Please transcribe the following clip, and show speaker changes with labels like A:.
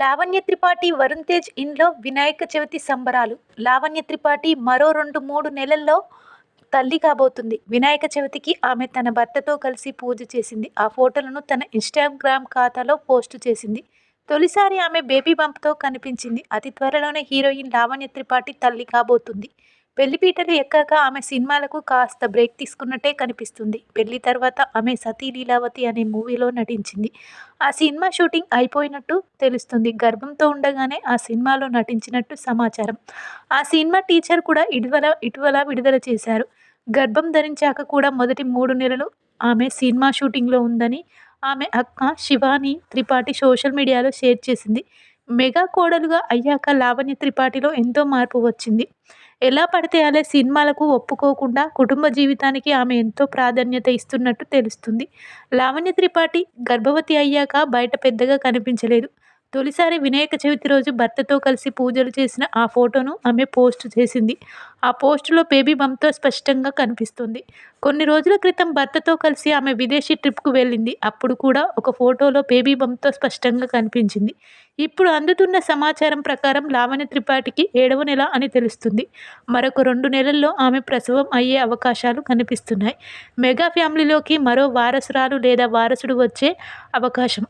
A: లావణ్య త్రిపాఠి వరుణ్ తేజ్ ఇంట్లో వినాయక చవితి సంబరాలు. లావణ్య త్రిపాఠి మరో రెండు మూడు నెలల్లో తల్లి కాబోతుంది. వినాయక చవితికి ఆమె తన భర్తతో కలిసి పూజ చేసింది. ఆ ఫోటోలను తన ఇన్స్టాగ్రామ్ ఖాతాలో పోస్టు చేసింది. తొలిసారి ఆమె బేబీ బంప్తో కనిపించింది. అతి త్వరలోనే హీరోయిన్ లావణ్య త్రిపాఠి తల్లి కాబోతుంది. పెళ్ళిపీటలు ఎక్కాక ఆమె సినిమాలకు కాస్త బ్రేక్ తీసుకున్నట్టే కనిపిస్తుంది. పెళ్ళి తర్వాత ఆమె సతీ లీలావతి అనే మూవీలో నటించింది. ఆ సినిమా షూటింగ్ అయిపోయినట్టు తెలుస్తుంది. గర్భంతో ఉండగానే ఆ సినిమాలో నటించినట్టు సమాచారం. ఆ సినిమా టీచర్ కూడా ఇటీవల ఇటీవల విడుదల చేశారు. గర్భం ధరించాక కూడా మొదటి మూడు నెలలు ఆమె సినిమా షూటింగ్లో ఉందని ఆమె అక్క శివాని త్రిపాఠి సోషల్ మీడియాలో షేర్ చేసింది. మెగా కోడలుగా అయ్యాక లావణ్య త్రిపాఠిలో ఎంతో మార్పు వచ్చింది. ఎలా పడితే అలా సినిమాలకు ఒప్పుకోకుండా కుటుంబ జీవితానికి ఆమె ఎంతో ప్రాధాన్యత ఇస్తున్నట్టు తెలుస్తుంది. లావణ్య త్రిపాఠి గర్భవతి అయ్యాక బయట పెద్దగా కనిపించలేదు. తొలిసారి వినాయక చవితి రోజు భర్తతో కలిసి పూజలు చేసిన ఆ ఫోటోను ఆమె పోస్ట్ చేసింది. ఆ పోస్టులో బేబీ బంతో స్పష్టంగా కనిపిస్తుంది. కొన్ని రోజుల క్రితం భర్తతో కలిసి ఆమె విదేశీ ట్రిప్కు వెళ్ళింది. అప్పుడు కూడా ఒక ఫోటోలో బేబీ బంతో స్పష్టంగా కనిపించింది. ఇప్పుడు అందుతున్న సమాచారం ప్రకారం లావణ్య త్రిపాఠికి ఏడవ నెల అని తెలుస్తుంది. మరొక రెండు నెలల్లో ఆమె ప్రసవం అయ్యే అవకాశాలు కనిపిస్తున్నాయి. మెగా ఫ్యామిలీలోకి మరో వారసురాలు లేదా వారసుడు వచ్చే అవకాశం